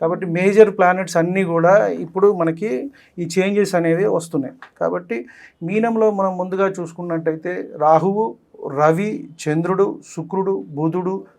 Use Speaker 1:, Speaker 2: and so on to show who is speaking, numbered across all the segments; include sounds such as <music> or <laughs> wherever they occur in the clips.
Speaker 1: కాబట్టి major planets అన్నీ కూడా ఇప్పుడు మనకి ఈ చేంజెస్ అనేవి వస్తున్నాయి. కాబట్టి మీనంలో మనం ముందుగా చూసుకున్నట్టయితే రాహువు రవి చంద్రుడు శుక్రుడు బుధుడు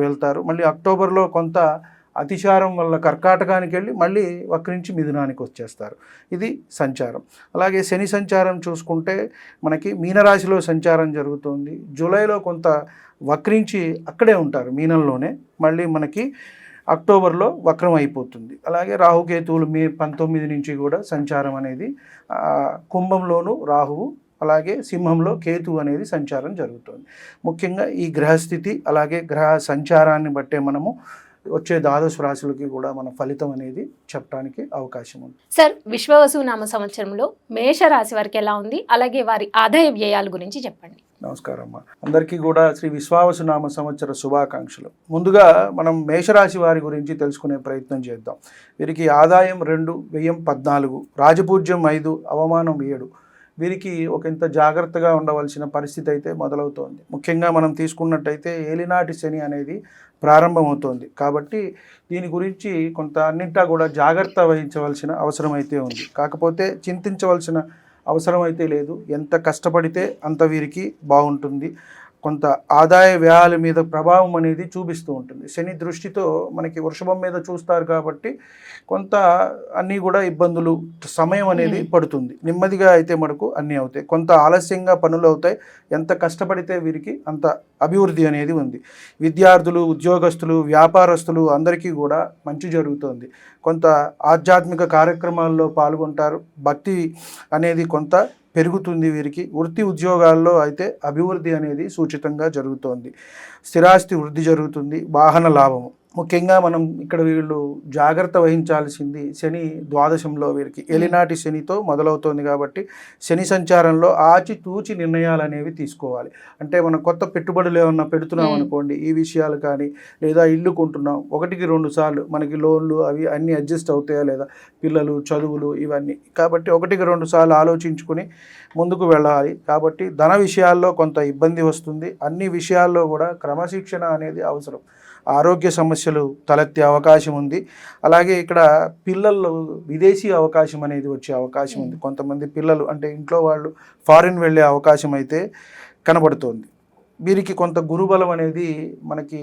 Speaker 1: వెళ్తారు. మళ్ళీ అక్టోబర్లో కొంత అతిచారం వల్ల కర్కాటకానికి వెళ్ళి మళ్ళీ వక్రించి మిథునానికి వచ్చేస్తారు. ఇది సంచారం. అలాగే శని సంచారం చూసుకుంటే మనకి మీనరాశిలో సంచారం జరుగుతుంది. జూలైలో కొంత వక్రించి అక్కడే ఉంటారు మీనంలోనే. మళ్ళీ మనకి అక్టోబర్లో వక్రం అయిపోతుంది. అలాగే రాహుకేతువులు మే పంతొమ్మిది నుంచి కూడా సంచారం అనేది కుంభంలోనూ రాహువు అలాగే సింహంలో కేతు అనేది సంచారం జరుగుతుంది. ముఖ్యంగా ఈ గ్రహస్థితి అలాగే గ్రహ సంచారాన్ని బట్టే మనము వచ్చే ద్వాదశ రాశులకి కూడా మన ఫలితం అనేది చెప్పడానికి అవకాశం ఉంది.
Speaker 2: సార్ విశ్వవసు నామ సంవత్సరంలో మేష రాశి వారికి ఎలా ఉంది? అలాగే వారి ఆదాయ వ్యయాల గురించి చెప్పండి.
Speaker 1: నమస్కారం అమ్మా. అందరికీ కూడా శ్రీ విశ్వావసు నామ సంవత్సర శుభాకాంక్షలు. ముందుగా మనం మేషరాశి వారి గురించి తెలుసుకునే ప్రయత్నం చేద్దాం. వీరికి ఆదాయం రెండు వ్యయం పద్నాలుగు రాజపూజ్యం ఐదు అవమానం ఏడు. వీరికి ఒక ఇంత జాగ్రత్తగా ఉండవలసిన పరిస్థితి అయితే మొదలవుతోంది. ముఖ్యంగా మనం తీసుకున్నట్టయితే ఏలినాటి శని అనేది ప్రారంభమవుతోంది. కాబట్టి దీని గురించి కొంత అన్నింటా కూడా జాగ్రత్త వహించవలసిన అవసరం అయితే ఉంది. కాకపోతే చింతించవలసిన అవసరం అయితే లేదు. ఎంత కష్టపడితే అంత వీరికి బాగుంటుంది. కొంత ఆదాయ వ్యయాల మీద ప్రభావం అనేది చూపిస్తూ ఉంటుంది. శని దృష్టితో మనకి వృషభం మీద చూస్తారు కాబట్టి కొంత అన్నీ కూడా ఇబ్బందులు సమయం అనేది. పడుతుంది. నెమ్మదిగా అయితే మనకు అన్నీ అవుతాయి. కొంత ఆలస్యంగా పనులు అవుతాయి. ఎంత కష్టపడితే వీరికి అంత అభివృద్ధి అనేది ఉంది. విద్యార్థులు ఉద్యోగస్తులు వ్యాపారస్తులు అందరికీ కూడా మంచి జరుగుతుంది. కొంత ఆధ్యాత్మిక కార్యక్రమాల్లో పాల్గొంటారు. భక్తి అనేది కొంత పెరుగుతుంది వీరికి. వృత్తి ఉద్యోగాల్లో అయితే అభివృద్ధి అనేది సూచితంగా జరుగుతోంది. స్థిరాస్తి వృద్ధి జరుగుతుంది. వాహన లాభము. ముఖ్యంగా మనం ఇక్కడ వీళ్ళు జాగ్రత్త వహించాల్సింది శని ద్వాదశంలో వీరికి. ఎలినాటి శనితో మొదలవుతోంది కాబట్టి శని సంచారంలో ఆచి తూచి నిర్ణయాలు అనేవి తీసుకోవాలి. అంటే మనం కొత్త పెట్టుబడులు ఏమన్నా పెడుతున్నాం. అనుకోండి ఈ విషయాలు కానీ లేదా ఇల్లు కొంటున్నాం ఒకటికి రెండు సార్లు మనకి లోన్లు అవి అన్నీ అడ్జస్ట్ అవుతాయా లేదా? పిల్లలు చదువులు ఇవన్నీ. కాబట్టి ఒకటికి రెండు సార్లు ఆలోచించుకుని ముందుకు వెళ్ళాలి. కాబట్టి ధన విషయాల్లో కొంత ఇబ్బంది వస్తుంది. అన్ని విషయాల్లో కూడా క్రమశిక్షణ అనేది అవసరం. ఆరోగ్య సమస్యలు తలెత్తే అవకాశం ఉంది. అలాగే ఇక్కడ పిల్లల్లో విదేశీ అవకాశం అనేది వచ్చే అవకాశం ఉంది. కొంతమంది పిల్లలు అంటే ఇంట్లో వాళ్ళు ఫారిన్ వెళ్ళే అవకాశం అయితే కనబడుతోంది. వీరికి కొంత గురుబలం అనేది మనకి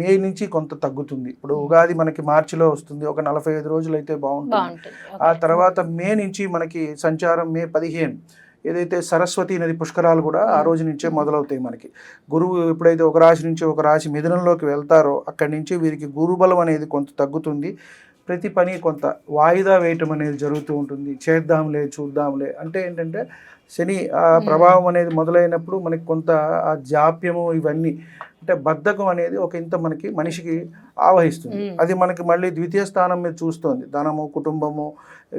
Speaker 1: మే నుంచి కొంత తగ్గుతుంది. ఇప్పుడు ఉగాది మనకి మార్చిలో వస్తుంది. ఒక నలభై ఐదు రోజులు అయితే బాగుంటుంది.
Speaker 2: బాగుంటుంది.
Speaker 1: ఆ తర్వాత మే నుంచి మనకి సంచారం మే పదిహేను. ఏదైతే సరస్వతి నది పుష్కరాలు కూడా ఆ రోజు నుంచే మొదలవుతాయి మనకి. గురువు ఎప్పుడైతే ఒక రాశి నుంచి ఒక రాశి మిథునంలోకి వెళ్తారో అక్కడి నుంచి వీరికి గురుబలం అనేది కొంత తగ్గుతుంది. ప్రతి పని కొంత వాయిదా వేయటం అనేది జరుగుతూ ఉంటుంది. చేద్దాంలే చూద్దాంలే అంటే ఏంటంటే శని ఆ ప్రభావం అనేది మొదలైనప్పుడు మనకి కొంత ఆ జాప్యము ఇవన్నీ అంటే బద్ధకం అనేది ఒక ఇంత మనకి మనిషికి ఆవహిస్తుంది. అది మనకి మళ్ళీ ద్వితీయ స్థానం మీద చూస్తోంది. ధనము కుటుంబము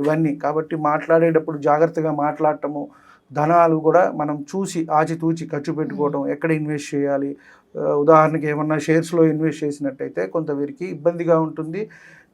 Speaker 1: ఇవన్నీ. కాబట్టి మాట్లాడేటప్పుడు జాగ్రత్తగా మాట్లాడటము ధనాలు కూడా మనం చూసి ఆచితూచి ఖర్చు పెట్టుకోవడం ఎక్కడ ఇన్వెస్ట్ చేయాలి? ఉదాహరణకి ఏమన్నా షేర్స్లో ఇన్వెస్ట్ చేసినట్టయితే కొంత వీరికి ఇబ్బందిగా ఉంటుంది.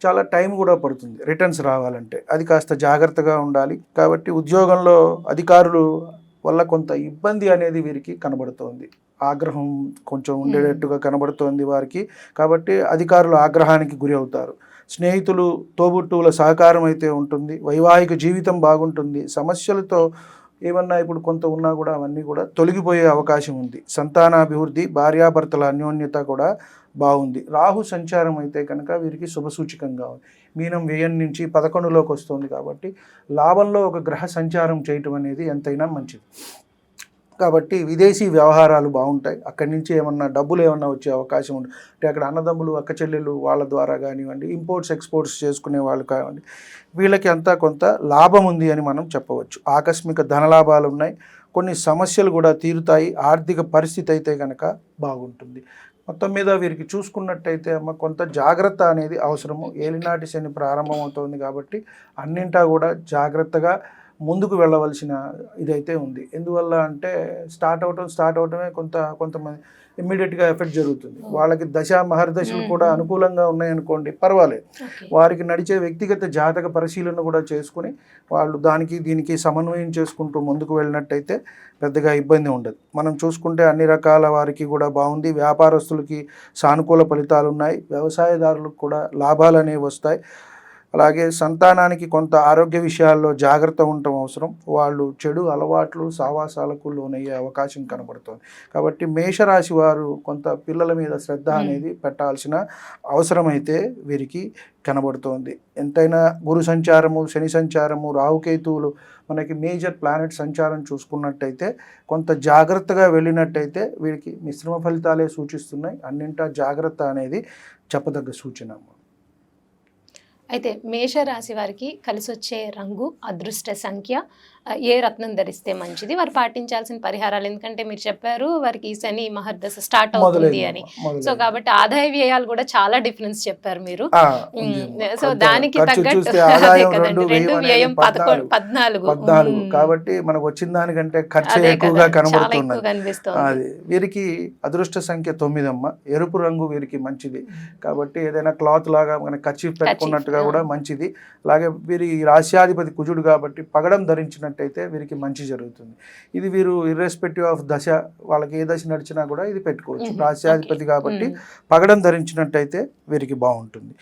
Speaker 1: చాలా టైం కూడా పడుతుంది రిటర్న్స్ రావాలంటే. అది కాస్త జాగ్రత్తగా ఉండాలి. కాబట్టి ఉద్యోగంలో అధికారులు వల్ల కొంత ఇబ్బంది అనేది వీరికి కనబడుతోంది. ఆగ్రహం కొంచెం ఉండేటట్టుగా కనబడుతోంది వారికి. కాబట్టి అధికారులు ఆగ్రహానికి గురి అవుతారు. స్నేహితులు తోబుట్టువుల సహకారం అయితే ఉంటుంది. వైవాహిక జీవితం బాగుంటుంది. సమస్యలతో ఏమన్నా ఇప్పుడు కొంత ఉన్నా కూడా అవన్నీ కూడా తొలగిపోయే అవకాశం ఉంది. సంతానాభివృద్ధి భార్యాభర్తల అన్యోన్యత కూడా బాగుంది. రాహు సంచారం అయితే కనుక వీరికి శుభసూచకంగా ఉంది. మీనం వ్యయం నుంచి పదకొండులోకి వస్తుంది కాబట్టి లాభంలో ఒక గ్రహ సంచారం చేయటం అనేది ఎంతైనా మంచిది. కాబట్టి విదేశీ వ్యవహారాలు బాగుంటాయి. అక్కడి నుంచి ఏమన్నా డబ్బులు ఏమన్నా వచ్చే అవకాశం ఉంది అంటే అక్కడ అన్నదమ్ములు అక్క చెల్లెలు వాళ్ళ ద్వారా కానివ్వండి ఇంపోర్ట్స్ ఎక్స్పోర్ట్స్ చేసుకునే వాళ్ళు కానివ్వండి వీళ్ళకి అంతా కొంత లాభం ఉంది అని మనం చెప్పవచ్చు. ఆకస్మిక ధనలాభాలు ఉన్నాయి. కొన్ని సమస్యలు కూడా తీరుతాయి. ఆర్థిక పరిస్థితి అయితే కనుక బాగుంటుంది. మొత్తం మీద వీరికి చూసుకున్నట్టయితే అమ్మ కొంత జాగ్రత్త అనేది అవసరము. ఏలినాటి శని ప్రారంభమవుతోంది కాబట్టి అన్నింటా కూడా జాగ్రత్తగా ముందుకు వెళ్ళవలసిన ఇదైతే ఉంది. ఎందువల్ల అంటే స్టార్ట్ అవటం స్టార్ట్ అవటమే కొంత కొంతమంది ఇమ్మీడియట్గా ఎఫెక్ట్ జరుగుతుంది. వాళ్ళకి దశ మహర్దశలు కూడా అనుకూలంగా ఉన్నాయనుకోండి పర్వాలేదు. వారికి నడిచే వ్యక్తిగత జాతక పరిశీలన కూడా చేసుకుని వాళ్ళు దానికి దీనికి సమన్వయం చేసుకుంటూ ముందుకు వెళ్ళినట్టయితే పెద్దగా ఇబ్బంది ఉండదు. మనం చూసుకుంటే అన్ని రకాల వారికి కూడా బాగుంది. వ్యాపారస్తులకి సానుకూల ఫలితాలు ఉన్నాయి వ్యవసాయదారులకు కూడా లాభాలు అనేవి వస్తాయి. అలాగే సంతానానికి కొంత ఆరోగ్య విషయాల్లో జాగ్రత్త ఉండటం అవసరం. వాళ్ళు చెడు అలవాట్లు సావాసాలకు లోనయ్యే అవకాశం కనబడుతుంది. కాబట్టి మేషరాశి వారు కొంత పిల్లల మీద శ్రద్ధ. అనేది పెట్టాల్సిన అవసరమైతే వీరికి కనబడుతోంది. ఎంతైనా గురు సంచారము శని సంచారము రాహుకేతువులు మనకి మేజర్ ప్లానెట్ సంచారం చూసుకున్నట్టయితే కొంత జాగ్రత్తగా వెళ్ళినట్టయితే వీరికి మిశ్రమ ఫలితాలే సూచిస్తున్నాయి. అన్నింటా జాగ్రత్త అనేది చెప్పదగ్గ సూచన
Speaker 2: అయితే మేషరాశి వారికి కలిసొచ్చే రంగు అదృష్ట సంఖ్య ఏ రత్నం ధరిస్తే మంచిది? వారు పాటించాల్సిన పరిహారాలు ఎందుకంటే మీరు చెప్పారు వారికి ఈ శని మహర్దశ స్టార్ట్ అవుతుంది అని. సో కాబట్టి ఆదాయ వ్యయాలు కూడా చాలా డిఫరెన్స్ చెప్పారు మీరు. సో దానికి తగ్గట్టు <laughs>
Speaker 1: రెండు వ్యయం
Speaker 2: పదకొండు
Speaker 1: పద్నాలుగు. కాబట్టి మనకు వచ్చిన దానికంటే ఖర్చు ఎక్కువగా అది వీరికి అదృష్ట సంఖ్య తొమ్మిది అమ్మ ఎరుపు రంగు వీరికి మంచిది. కాబట్టి ఏదైనా క్లాత్ లాగా మన కచ్చి పెట్టుకున్నట్టుగా. కూడా మంచిది. అలాగే వీరి రాశ్యాధిపతి కుజుడు కాబట్టి పగడం ధరించినట్టయితే వీరికి మంచి జరుగుతుంది ఇది వీరు ఇర్రెస్పెక్టివ్ ఆఫ్ దశ వాళ్ళకి ఏ దశ నడిచినా కూడా ఇది పెట్టుకోవచ్చు. రాశ్యాధిపతి. కాబట్టి. పగడం ధరించినట్టయితే వీరికి బాగుంటుంది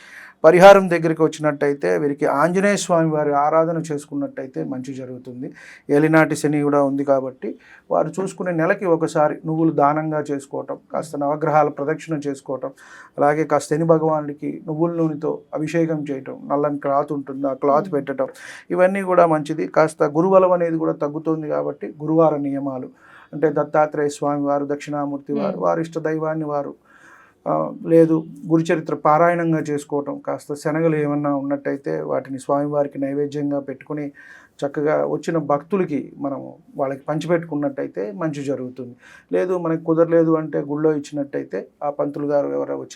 Speaker 1: పరిహారం దగ్గరికి వచ్చినట్టయితే వీరికి ఆంజనేయ స్వామి వారి ఆరాధన చేసుకున్నట్టయితే మంచి జరుగుతుంది ఏలినాటి శని కూడా ఉంది కాబట్టి వారు చూసుకునే నెలకి ఒకసారి నువ్వులు దానంగా చేసుకోవటం కాస్త నవగ్రహాల ప్రదక్షిణ చేసుకోవటం అలాగే కాస్త శని భగవానుడికి నువ్వుల నూనెతో అభిషేకం చేయటం నల్లని క్లాత్ ఉంటుంది ఆ క్లాత్. పెట్టడం ఇవన్నీ కూడా మంచిది కాస్త గురుబలం అనేది కూడా తగ్గుతుంది కాబట్టి గురువార నియమాలు అంటే దత్తాత్రేయ స్వామి వారు దక్షిణామూర్తి వారు. వారి ఇష్ట దైవాన్ని వారు లేదు గురుచరిత్ర పారాయణంగా చేసుకోవటం కాస్త శనగలు ఏమన్నా ఉన్నట్టయితే వాటిని స్వామివారికి నైవేద్యంగా పెట్టుకుని చక్కగా వచ్చిన భక్తులకి మనము వాళ్ళకి పంచిపెట్టుకున్నట్టయితే మంచి జరుగుతుంది. లేదు మనకు కుదరలేదు అంటే గుళ్ళో ఇచ్చినట్టయితే ఆ పంతులు గారు ఎవరో వచ్చి